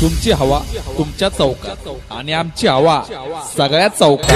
तुमची हवा तुमच्या चौकात. आणि आमची हवा सगळ्या चौकात.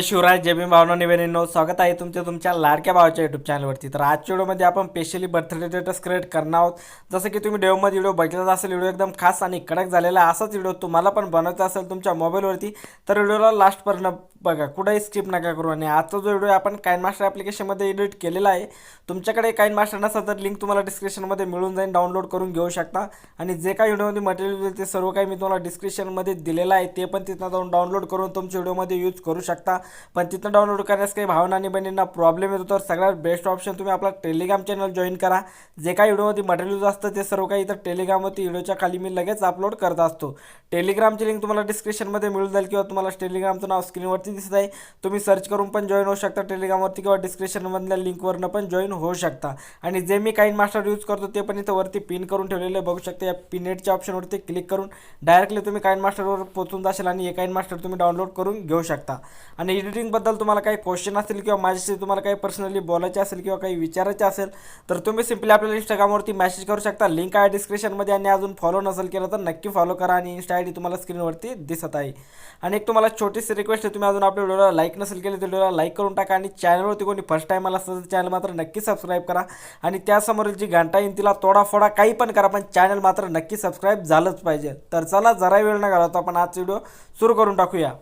जय शिवराय जय भीम भावना निवेदनो स्वागत आहे तुमच्या तुमच्या लाडक्या भावाच्या युट्यूब चॅनलवरती तर आजच्या व्हिडिओमध्ये आपण स्पेशली बर्थडे डेटस क्रिएट करणार आहोत. जसं की तुम्ही डेवमध्ये व्हिडिओ बघितला असेल व्हिडिओ एकदम खास आणि कडक झालेला आहे असाच व्हिडिओ तुम्हाला पण बनवायचा असेल तुमच्या मोबाईलवरती तर व्हिडिओला लास्टपर्यंत बघा कुठेही स्किप नका करू. आणि आजचा जो व्हिडिओ आपण काइन मास्टर ॲप्लिकेशनमध्ये एडिट केलेला आहे. तुमच्याकडे काइन मास्टर नसेल तर लिंक तुम्हाला डिस्क्रिप्शनमध्ये मिळून जाईल डाउनलोड करून घेऊ शकता. आणि जे काही व्हिडिओमध्ये मटेरियल ते सर्व काही मी तुम्हाला डिस्क्रिप्शनमध्ये दिलेलं आहे ते पण तिथं जाऊन डाउनलोड करून तुमच्या व्हिडिओमध्ये यूज करू शकता. पण तिथं डाउनलोड करण्यास काही भावना आणि बहिणींना प्रॉब्लेम येतो. तर सगळ्यात बेस्ट ऑप्शन तुम्ही आपला टेलिग्राम चॅनल जॉईन करा. जे काही व्हिडिओमध्ये मटेरियल असतं ते सर्व काही इथं टेलिग्रामवरती व्हिडिओच्या खाली मी लगेच अपलोड करत असतो. टेलिग्रामची लिंक तुम्हाला डिस्क्रिप्शनमध्ये मिळून जाईल किंवा तुम्हाला टेलिग्रामचं नाव स्क्रीनवरती दिसत आहे. तुम्ही सर्च करून पण जॉईन होऊ शकता. टेलिग्रामवरती किंवा डिस्क्रिप्शनमधल्या लिंकवरनं पण जॉईन होऊ शकता. आणि जे मी काही मास्टर यूज करतो ते पण इथं वरती पिन करून ठेवलेले बघू शकता या पिनेटच्या ऑप्शनवरती क्लिक करून डायरेक्टली तुम्ही काइन मास्टरवर पोहोचून जाशाल आणि हे काइन मास्टर तुम्ही डाउनलोड करून घेऊ शकता. आणि एडिटिंगबद्दल तुम्हाला काही क्वेश्चन असेल किंवा माझ्याशी तुम्हाला काही पर्सनली बोलायचे असेल किंवा काही विचारायचे असेल तर तुम्ही सिम्पली आपल्याला इंस्टाग्रामवरती मेसेज करू शकता. लिंक आहे डिस्क्रिप्शनमध्ये आणि अजून फॉलो नसेल केलं तर नक्की फॉलो करा आणि इंस्टा आय डी तुम्हाला स्क्रीनवरती दिसत आहे. आणि एक तुम्हाला छोटीशी रिक्वेस्ट आहे तुम्ही अजून आपल्या व्हिडिओला लाईक नसेल केली तर व्हिडिओला लाईक करून टाका आणि चॅनलवरती कोणी फर्स्ट टाईम आला असेल तर चॅनल मात्र नक्की सबस्क्राईब करा. आणि त्यासमोरील जी घंटा येईल तिला तोडाफोडा काही पण करा पण चॅनल मात्र नक्की सबस्क्राईब झालंच पाहिजे. तर चला जरा वेळ न घालवतो आपण आज व्हिडिओ सुरू करून टाकूया.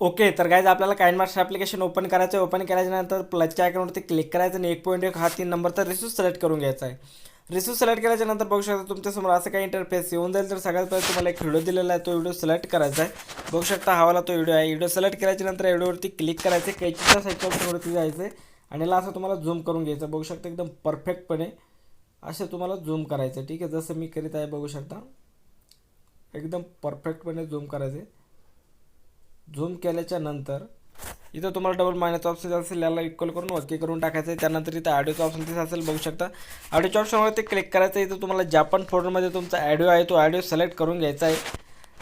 ओके तर गायज आपल्याला काइन मास्टर ॲप्लिकेशन ओपन करायचं आहे ओपन केल्याच्यानंतर प्लसच्या आयकॉनवरती क्लिक करायचं आणि एक पॉईंट एक हा तीन नंबर तर रिसोर्स सिलेक्ट करून घ्यायचा आहे. रिसोर्स सिलेक्ट केल्याच्यानंतर बघू शकता तुमच्यासमोर असं काही इंटरफेस येऊन जाईल. तर सगळ्यात पहिले तुम्हाला एक व्हिडिओ दिलेला आहे तो व्हिडिओ सिलेक्ट करायचा आहे. बघू शकता हा वाला तो व्हिडिओ आहे. व्हिडिओ सिलेक्ट केल्याच्यानंतर व्हिडिओवरती क्लिक करायचे कैचीच्या साईडच्या ऑप्शनवरती जायचं आहे. आणि याला असं तुम्हाला झूम करून घ्यायचं बघू शकता एकदम परफेक्टपणे असे तुम्हाला झूम करायचं. ठीक आहे जसं मी करीत आहे बघू शकता. एकदम परफेक्टपणे झूम करायचे. झूम केल्याच्यानंतर इथं तुम्हाला डबल मायनसचा ऑप्शन असेल याला इक्वल करून ओके करून टाकायचं आहे त्यानंतर इथं ऑडिओचा ऑप्शन तिथे असेल बघू शकता. ऑडिओच्या ऑप्शनवर ते क्लिक करायचं आहे इथं तुम्हाला ज्या पण फोल्डरमध्ये तुमचा ऑडिओ आहे तो ऑडिओ सिलेक्ट करून घ्यायचा आहे.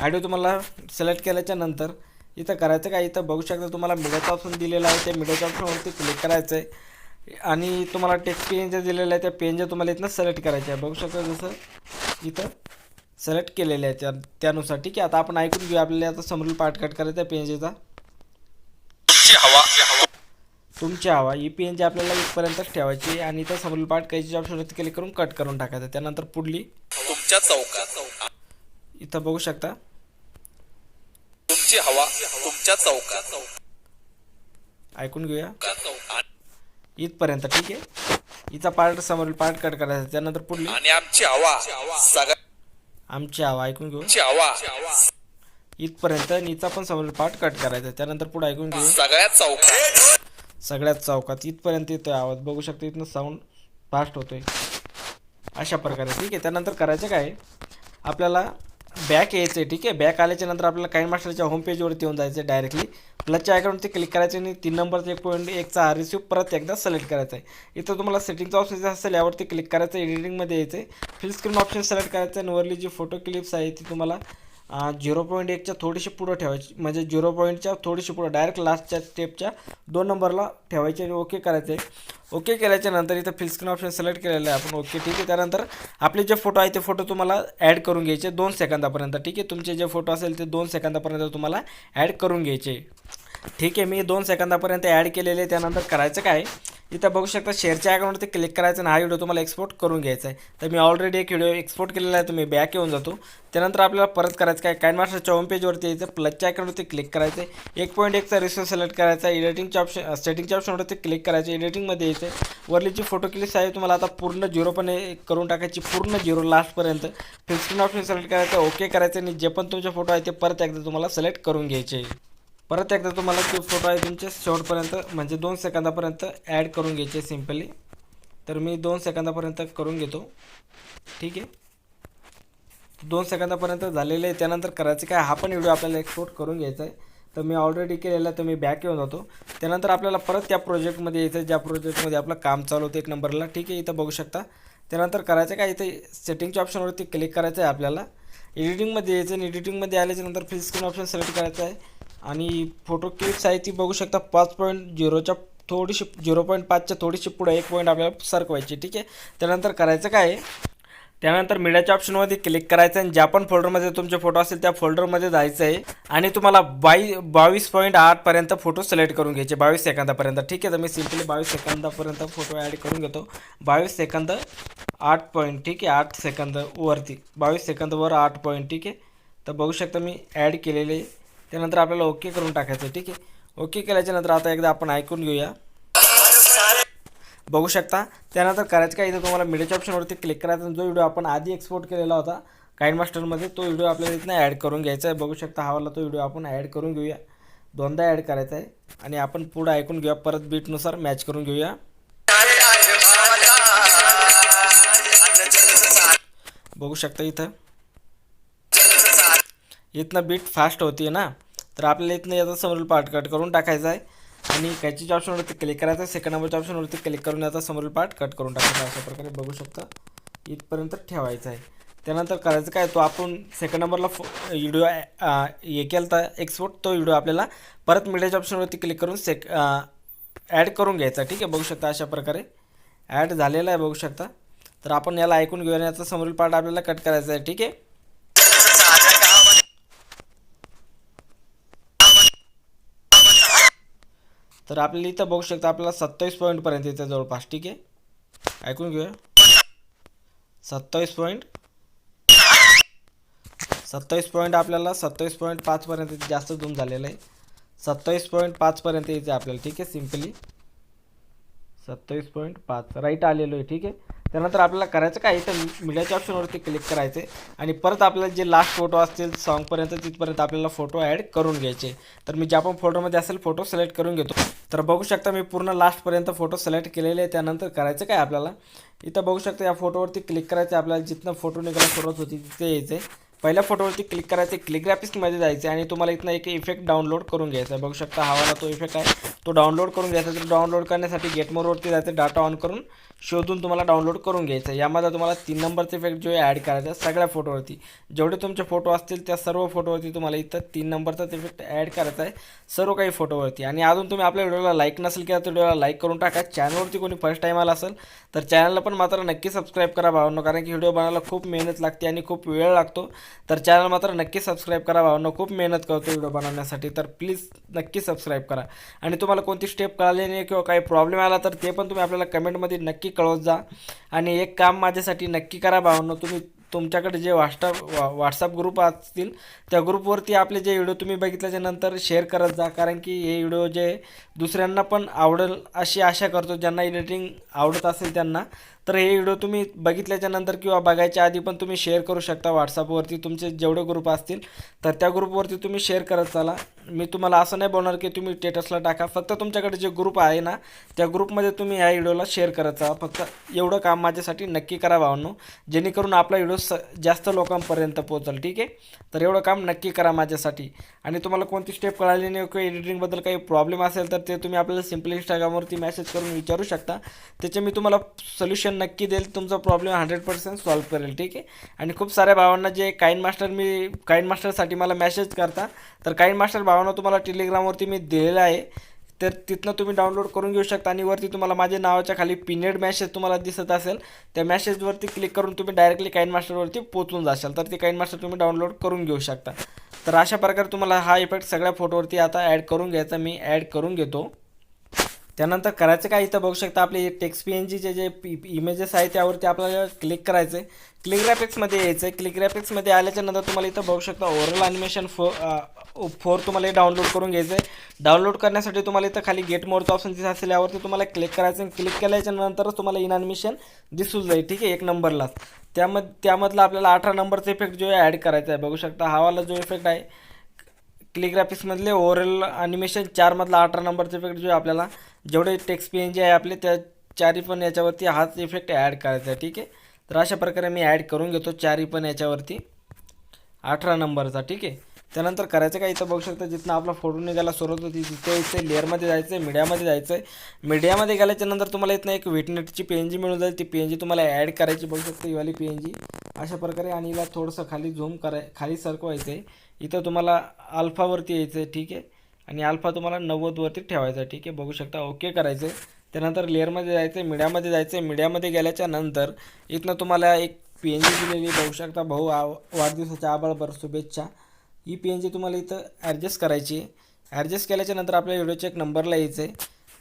ऑडिओ तुम्हाला सिलेक्ट केल्याच्यानंतर इथं करायचं काय? इथं बघू शकता तुम्हाला मीडियाचा ऑप्शन दिलेला आहे. त्या मीडियाच्या ऑप्शनवरती क्लिक करायचं आहे आणि तुम्हाला टेक्स्ट पेन जे दिलेलं आहे त्या पेन जे तुम्हाला इथनं सिलेक्ट करायचं आहे बघू शकता जसं इथं सिलेक्ट केलेले आहे त्या त्यानुसार ठीक आहे? आता आपण ऐकून घेऊ आपल्याला आता समोरील पार्ट कट करायचा आहे पेंजेचा तुमची हवा. ही पेंज आपल्याला इथपर्यंतच ठेवायची आहे आणि इथं समोरील पार्ट काहीची ऑप्शनवरती क्लिक करून कट करून टाकायचं त्यानंतर पुढली तुमच्या चौकात. इथं बघू शकता. तुमची हवा. तुमच्या चौकात. ऐकून घेऊया. इथपर्यंत ठीक आहे? इथं पार्ट समोरील पार्ट कट करायचा त्यानंतर पुढली. आणि आमची हवा आमची हवा ऐकून घेऊ. इथपर्यंत आणि इथं पण समोरील पार्ट कट करायचा त्यानंतर पुढे ऐकून घेऊ. सगळ्या चौकात. सगळ्यात चौकात इथपर्यंत येतोय आवाज. बघू शकतो इथनं साऊंड फास्ट होतोय. अशा प्रकारे ठीक आहे? त्यानंतर करायचं काय? आपल्याला बॅक यायचं आहे ठीक आहे? बॅक आल्याच्यानंतर आपल्याला काइन मास्टरच्या होम पेजवरती येऊन जायचं आहे डायरेक्टली प्लसच्या आयकॉनवरती क्लिक करायचं आणि तीन नंबरचा एक पॉईंट एकचा हा रिसिव्ह परत एकदा सिलेक्ट करायचा आहे. इथं तुम्हाला सेटिंगचा ऑप्शन जे असेल यावरती क्लिक करायचं एडिटिंगमध्ये यायचं आहे फिल स्क्रीन ऑप्शन सिलेक्ट करायचं आणि वरली जी फोटो क्लिप्स आहे ती तुम्हाला झिरो पॉईंट एकच्या थोडीशी पुढं ठेवायची. म्हणजे झिरो पॉईंटच्या थोडीशी पुढं डायरेक्ट लास्टच्या स्टेपच्या दोन नंबरला ठेवायचे आणि ओके करायचे. ओके केल्याच्यानंतर इथं फिलस्क्रीन ऑप्शन सिलेक्ट केलेलं आहे. आपण ओके ठीक आहे. त्यानंतर आपले जे फोटो आहे ते फोटो तुम्हाला ॲड करून घ्यायचे दोन सेकंदापर्यंत. ठीक आहे? तुमचे जे फोटो असेल ते दोन सेकंदापर्यंत तुम्हाला ॲड करून घ्यायचे. ठीक आहे मी दोन सेकंदापर्यंत ॲड केलेले आहे. त्यानंतर करायचं काय? इथं बघू शकता शेअरच्या अकाउंटवरती क्लिक करायचं आणि हा व्हिडिओ तुम्हाला एक्सपोर्ट करून घ्यायचा आहे. तर मी ऑलरेडी एक व्हिडिओ एक्सपोर्ट केलेला आहे तुम्ही बॅक येऊन जातो. त्यानंतर आपल्याला परत करायचं काय? काइन मास्टरच्या होम पेजवरती यायचं प्लसच्या अकाउंटवरती क्लिक करायचं आहे. एक पॉईंट एकचा रिसोर सिलेक्ट करायचा एडिटिंगच्या ऑप्शन सेटिंगच्या ऑप्शनवरती क्लिक करायचं एडिटिंगमध्ये यायचं आहे. वरली जी फोटो क्लिप्स आहे तुम्हाला आता पूर्ण झिरोपणे करून टाकायची पूर्ण झिरो लास्टपर्यंत फिफ्टीन ऑप्शन सिलेक्ट करायचं ओके करायचं आणि जे पण तुमचे फोटो आहे ते परत एकदा तुम्हाला सिलेक्ट करून घ्यायचे परत एकदा तुम्हाला ते फोटो आहे तुमचे शेवटपर्यंत म्हणजे दोन सेकंदापर्यंत ॲड करून घ्यायचे सिम्पली तर मी दोन सेकंदापर्यंत करून घेतो. ठीक आहे? दोन सेकंदापर्यंत झालेलं आहे. त्यानंतर करायचं काय? हा पण व्हिडिओ आपल्याला एक्सपोर्ट करून घ्यायचा आहे. तर मी ऑलरेडी केलेला तर मी बॅक येऊन होतो त्यानंतर आपल्याला परत त्या प्रोजेक्टमध्ये यायचं ज्या प्रोजेक्टमध्ये आपलं काम चालू होतं एक नंबरला ठीक आहे? इथं बघू शकता. त्यानंतर करायचं काय? इथे सेटिंगच्या ऑप्शनवरती क्लिक करायचं आहे आपल्याला. एडिटिंगमध्ये यायचं आणि एडिटिंगमध्ये आल्याच्यानंतर फिल स्क्रीन ऑप्शन सिलेक्ट करायचं आहे. आणि फोटो क्लिप्स आहे ती बघू शकता पाच पॉईंट झिरोच्या थोडीशी झिरो पॉईंट पाचच्या थोडीशी पुढे एक पॉईंट आपल्याला सरकवायची ठीक आहे? त्यानंतर करायचं काय? त्यानंतर मीडियाच्या ऑप्शनमध्ये क्लिक करायचं आणि ज्या पण फोल्डरमध्ये तुमचे फोटो असतील त्या फोल्डरमध्ये जायचं आहे आणि तुम्हाला बाई बावीस पॉईंट आठपर्यंत फोटो सिलेक्ट करून घ्यायचे बावीस सेकंदापर्यंत ठीक आहे? तर मी सिम्पली बावीस सेकंदापर्यंत फोटो ॲड करून घेतो. बावीस सेकंद आठ पॉईंट ठीक आहे? आठ सेकंदवरती बावीस सेकंदवर आठ पॉईंट ठीक आहे? तर बघू शकता मी ॲड केलेले त्यानंतर आपल्याला ओके करून टाकायचं आहे ठीक आहे? ओके केल्याच्यानंतर आता एकदा आपण ऐकून घेऊया. बघू शकता त्यानंतर करायचं काय इथं तुम्हाला मीडियाच्या ऑप्शनवरती क्लिक करायचा जो व्हिडिओ आपण आधी एक्सपोर्ट केलेला होता काइन मास्टरमध्ये तो व्हिडिओ आपल्याला इथनं ॲड करून घ्यायचा आहे बघू शकता हा वाला तो व्हिडिओ आपण ॲड करून घेऊया. दोनदा ॲड करायचा आहे आणि आपण पुढं ऐकून घेऊया परत बीटनुसार मॅच करून घेऊया. बघू शकता इथं. इथनं बीट फास्ट होती ना तर आपल्याला इथनं याचा समोरील पार्ट कट करून टाकायचा आहे. आणि कॅचीच्या ऑप्शनवरती क्लिक करायचं आहे. सेकंड नंबरच्या ऑप्शनवरती क्लिक करून याचा समोरील पार्ट कट करून टाकायचा अशा प्रकारे बघू शकता. इथपर्यंत ठेवायचा आहे. त्यानंतर करायचं काय? तो आपण सेकंड नंबरला फो व्हिडिओ हे केला तर एक्सपोर्ट तो व्हिडिओ आपल्याला परत मीडियाच्या ऑप्शनवरती क्लिक करून सेक ॲड करून घ्यायचा ठीक आहे? बघू शकता अशा प्रकारे. ॲड झालेला आहे बघू शकता. तर आपण याला ऐकून घेऊया आणि याचा समोरील पार्ट आपल्याला कट करायचा आहे. ठीक आहे? तर आपल्याला इथं बघू शकता आपल्याला सत्तावीस पॉईंटपर्यंत येते जवळपास ठीक आहे? ऐकून घेऊया. सत्तावीस पॉईंट सत्तावीस पॉईंट आपल्याला सत्तावीस पॉईंट पाचपर्यंत जास्त झूम झालेलं आहे. सत्तावीस पॉईंट पाचपर्यंत यायचं आपल्याला ठीक आहे सिम्पली सत्तावीस पॉईंट पाच. राईट आलेलो आहे ठीक आहे? त्यानंतर आपल्याला करायचं काय? इथं मीडियाच्या ऑप्शनवरती क्लिक करायचे आणि परत आपल्याला जे लास्ट फोटो असतील सॉन्गपर्यंत तिथपर्यंत आपल्याला फोटो ॲड करून घ्यायचे. तर मी ज्या पण फोटोमध्ये असेल फोटो सिलेक्ट करून घेतो. तर बघू शकता मी पूर्ण लास्टपर्यंत फोटो सिलेक्ट केलेले आहे. त्यानंतर करायचं काय आपल्याला? इथं बघू शकता या फोटोवरती क्लिक करायचं आपल्याला जिथनं फोटो निघायला सुरुवात होती तिथे यायचं आहे. पहिल्या फोटोवरती क्लिक करायचं क्लिक ग्राफिक्समध्ये जायचं आणि तुम्हाला इथनं एक इफेक्ट डाउनलोड करून घ्यायचा आहे. बघू शकता हा वाला तो इफेक्ट आहे. तो डाउनलोड करून घ्यायचा तर डाउनलोड करण्यासाठी गेटमोरवरती जायचं डाटा ऑन करून शोधून तुम्हाला डाउनलोड करून घ्यायचं आहे. यामध्ये तुम्हाला तीन नंबरचा इफेक्ट जो आहे ॲड करायचा आहे सगळ्या फोटोवरती जेवढे तुमचे फोटो असतील त्या सर्व फोटोवरती तुम्हाला इथं तीन नंबरचाच इफेक्ट ॲड करायचा आहे सर्व काही फोटोवरती आणि अजून तुम्ही आपल्या व्हिडिओला लाईक नसेल किंवा तर व्हिडिओला लाईक करून टाका. चॅनलवरती कोणी फर्स्ट टाईम आला असेल तर चॅनलला पण मात्र नक्की सबस्क्राईब करा भावांनो कारण की व्हिडिओ बनायला खूप मेहनत लागते आणि खूप वेळ लागतो. तर चॅनल मात्र नक्की सबस्क्राईब करा भावांनो खूप मेहनत करतो व्हिडिओ बनवण्यासाठी. तर प्लीज नक्की सबस्क्राईब करा. आणि तुम्हाला कोणती स्टेप कळाली नाही किंवा काही प्रॉब्लेम आला तर ते पण तुम्ही आपल्याला कमेंटमध्ये नक्की कळवत जा. आणि एक काम माझ्यासाठी नक्की करा भावांनो तुम्ही तुमच्याकडे जे व्हॉट्सअप व्हॉट्सअप ग्रुप असतील त्या ग्रुपवरती आपले जे व्हिडिओ तुम्ही बघितल्याच्या नंतर शेअर करत जा. कारण की हे व्हिडिओ जे दुसऱ्यांना पण आवडेल अशी आशा करतो. ज्यांना एडिटिंग आवडत असेल त्यांना तर हे व्हिडिओ तुम्ही बघितल्याच्या नंतर किंवा बघायच्या आधी पण तुम्ही शेअर करू शकता व्हॉट्सअपवरती तुमचे जेवढे ग्रुप असतील तर त्या ग्रुपवरती तुम्ही शेअर करत चाला. मी तुम्हाला असं नाही बोलणार की तुम्ही स्टेटसला टाका. फक्त तुमच्याकडे जे ग्रुप आहे ना त्या ग्रुपमध्ये तुम्ही ह्या व्हिडिओला शेअर करत चाला. फक्त एवढं काम माझ्यासाठी नक्की करा भावांनो. जेणेकरून आपला व्हिडिओ स जास्त लोकांपर्यंत पोहोचल ठीक आहे? तर एवढं काम नक्की करा माझ्यासाठी. आणि तुम्हाला कोणती स्टेप कळाली नाही किंवा एडिटिंगबद्दल काही प्रॉब्लेम असेल तर ते तुम्ही आपल्याला सिम्पली इंस्टाग्रामवरती मेसेज करून विचारू शकता. त्याचे मी तुम्हाला सोल्युशन नक्की देईल तुमचा प्रॉब्लेम हंड्रेड पर्सेंट सॉल्व्ह करेल ठीक आहे? आणि खूप साऱ्या भावांना जे काईन मास्टर मी काईन मास्टरसाठी मला मेसेज करता तर काईन मास्टर भावांना तुम्हाला टेलिग्रामवरती मी दिलेलं आहे. तर तिथनं तुम्ही डाउनलोड करून घेऊ शकता आणि वरती तुम्हाला माझ्या नावाच्या खाली पिनेड मॅसेज तुम्हाला दिसत असेल. त्या मॅसेजवरती क्लिक करून तुम्ही डायरेक्टली काईन मास्टरवरती पोचून जाशाल. तर ते काईन मास्टर तुम्ही डाउनलोड करून घेऊ शकता. तर अशा प्रकारे तुम्हाला हा इफेक्ट सगळ्या फोटोवरती आता ॲड करून घ्यायचा मी ॲड करून घेतो. त्यानंतर करायचं काय इथं बघू शकता आपले टेक्स्ट पी एन जीचे जे इमेजेस आहे त्यावरती आपल्याला क्लिक करायचं आहे क्लिक ग्रॅफिक्समध्ये यायचं आहे क्लिक ग्रॅफिक्समध्ये आल्याच्यानंतर तुम्हाला इथं बघू शकता ओरल ॲनिमेशन फो फोर तुम्हाला डाउनलोड करून घ्यायचं आहे डाउनलोड करण्यासाठी तुम्हाला इथं खाली गेट मोरचं ऑप्शन दिसत असेल यावरती तुम्हाला क्लिक करायचं आहे क्लिक केल्याच्या नंतरच तुम्हाला इन ॲनिमेशन दिसून जाईल. ठीक आहे? एक नंबरलाच त्यामध्ये त्यामधला आपल्याला अठरा नंबरचा इफेक्ट जो आहे ॲड करायचा आहे. बघू शकता हावाला जो इफेक्ट आहे क्लिक ग्राफिक्समधले ओव्हरऑल अॅनिमेशन चारमधला अठरा नंबरचा इफेक्ट जो आपल्याला जेवढे टेक्स्ट पी एन जे आहे आपले त्या चारी पण याच्यावरती हाच इफेक्ट ॲड करायचा आहे ठीक आहे? तर अशा प्रकारे मी ॲड करून घेतो चारी पण याच्यावरती. अठरा नंबरचा ठीक आहे? त्यानंतर करायचं काय इथं बघू शकता जिथनं आपला फोटो निघायला सुरुवात होती तिथे इथे लेअरमध्ये जायचं आहे मीडियामध्ये जायचं आहे मीडियामध्ये गेल्याच्यानंतर तुम्हाला इथनं एक वेटनेटची पी एन जी मिळून जाईल ती पी एन जी तुम्हाला ॲड करायची बघू शकता ही वाली पी एन जी अशा प्रकारे आणि हिला थोडंसं खाली झूम कराय खाली सरकवायचं आहे इथं तुम्हाला अल्फावरती यायचं आहे ठीक आहे? आणि अल्फा तुम्हाला नव्वदवरती ठेवायचा आहे ठीक आहे? बघू शकता ओके करायचं आहे त्यानंतर लेअरमध्ये जायचं आहे मीडियामध्ये जायचं आहे मीडियामध्ये गेल्याच्यानंतर इथनं तुम्हाला एक पी एन जी दिलेली बघू शकता भाऊ आ वाढदिवसाच्या आबाळभर शुभेच्छा. ही पी एन जी तुम्हाला इथं ॲडजस्ट करायची आहे. ॲडजस्ट केल्याच्यानंतर आपल्या व्हिडिओच्या एक नंबरला यायचं आहे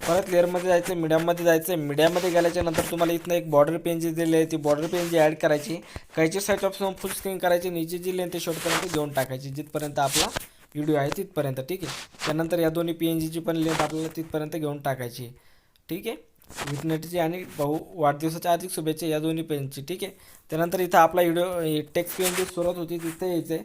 परत लेअरमध्ये जायचं आहे मीडियममध्ये जायचं आहे मीडियामध्ये गेल्याच्यानंतर तुम्हाला इथनं एक बॉर्डर पेन जी दिली आहे ती बॉर्डर पेन जी ॲड करायची काहीची साईड ऑप्शन फुल स्क्रीन करायची नीचे जी लेन ते शॉर्टपर्यंत घेऊन टाकायची जिथपर्यंत आपला व्हिडिओ आहे तिथपर्यंत ठीक आहे? त्यानंतर या दोन्ही पी एन जीची पण लेंथ आपल्याला तिथपर्यंत घेऊन टाकायची ठीक आहे? विटनेटची आणि भाऊ वाढदिवसाच्या आर्थिक शुभेच्छा या दोन्ही पेनची ठीक आहे? त्यानंतर इथं आपला व्हिडिओ टेक्स्ट पेन जी सुरुवात होती तिथे यायचं आहे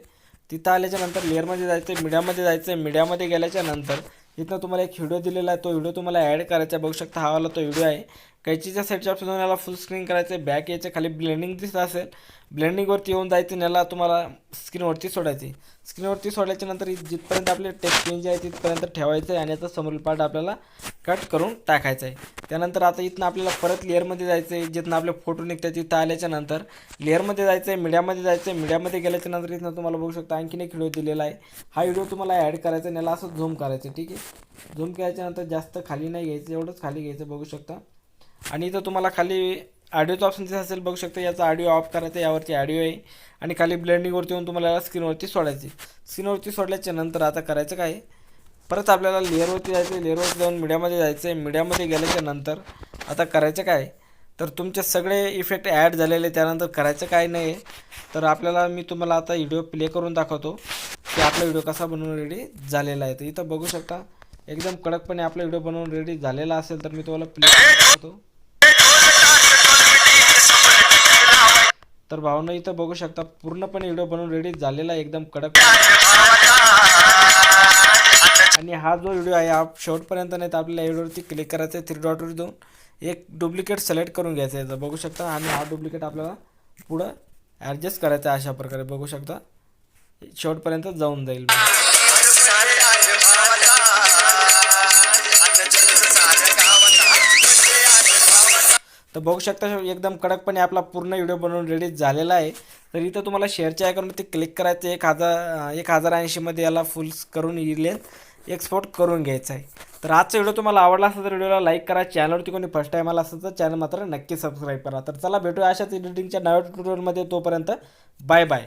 तिथं आल्याच्यानंतर लेअरमध्ये जायचं आहे मीडियामध्ये जायचं आहे मीडियामध्ये गेल्याच्यानंतर इथनं तुम्हाला एक व्हिडिओ दिलेला आहे. तो व्हिडिओ तुम्हाला ॲड करायचा आहे. बघू शकता हा वाला तो व्हिडिओ आहे. कैचीच्या साईडच्या ऑप्शन याला फुल स्क्रीन करायचं आहे बॅक याच्या खाली ब्लेंडिंग दिसत असेल. ब्लेंडिंगवरती येऊन जायचं याला तुम्हाला स्क्रीनवरती सोडायची स्क्रीनवरती सोडल्याच्या नंतर जिथपर्यंत आपले टेक्स्ट पेन जे आहे तिथपर्यंत ठेवायचं आहे आणि याचा समोरील पार्ट आपल्याला कट करून टाकायचं आहे त्यानंतर आता इथनं आपल्याला परत लेअरमध्ये जायचं आहे जिथनं आपले फोटो निघतात तिथं आल्याच्यानंतर लेअरमध्ये जायचं आहे मीडियामध्ये जायचं आहे मीडियामध्ये गेल्याच्यानंतर इथनं तुम्हाला बघू शकता आणखीन एक व्हिडिओ दिलेला आहे. हा व्हिडिओ तुम्हाला ॲड करायचा आहे याला असं झूम करायचं ठीक आहे? झूम केल्याच्यानंतर जास्त खाली नाही घ्यायचं एवढंच खाली घ्यायचं बघू शकता. आणि इथं तुम्हाला खाली ऑडिओचं ऑप्शन दिसत असेल बघू शकता याचा ऑडिओ ऑफ करायचा यावरती ऑडिओ आहे. आणि खाली ब्लेंडिंगवरती येऊन तुम्हाला याला स्क्रीनवरती सोडायची. स्क्रीनवरती सोडल्याच्या नंतर आता करायचं काय? आहे? परत आपल्याला लेअरवरती जायचं आहे लेअरवरती जाऊन मीडियामध्ये जायचं आहे मीडियामध्ये गेल्याच्यानंतर आता करायचं काय? तर तुमचे सगळे इफेक्ट ॲड झालेले त्यानंतर करायचं काय नाही तर आपल्याला मी तुम्हाला आता व्हिडिओ प्ले करून दाखवतो की आपला व्हिडिओ कसा बनवून रेडी झालेला आहे. तर इथं बघू शकता एकदम कडकपणे आपला व्हिडिओ बनवून रेडी झालेला असेल तर मी तुम्हाला प्ले करून दाखवतो. तर भावना इथं बघू शकता पूर्णपणे व्हिडिओ बनवून रेडी झालेला एकदम कडक. आणि हा जो व्हिडिओ आहे हा शेवटपर्यंत नाही तर आपल्याला व्हिडिओवरती क्लिक करायचं आहे थ्री डॉटवर देऊन एक डुप्लिकेट सिलेक्ट करून घ्यायचं आहे बघू शकता आणि हा डुप्लिकेट आपल्याला पुढं ॲडजस्ट करायचा आहे अशा प्रकारे. बघू शकता शेवटपर्यंत जाऊन जाईल. तर बघू शकता एकदम कडकपणे आपला पूर्ण व्हिडिओ बनवून रेडी झालेला आहे. तर इथं तुम्हाला शेअरच्या आयकॉनवरती क्लिक करायचं एक हजार एक हजार ऐंशीमध्ये याला फुल करून येईल एक्सपोर्ट करून घ्यायचं आहे. तर आजचा व्हिडिओ तुम्हाला आवडला असेल तर व्हिडिओला लाईक करा. चॅनलवरती कोणी फर्स्ट टाईम आला असेल तर चॅनल मात्र नक्की सबस्क्राईब करा. तर चला भेटूया अशाच एडिटिंगच्या नव्या ट्युटोरियलमध्ये तोपर्यंत बाय बाय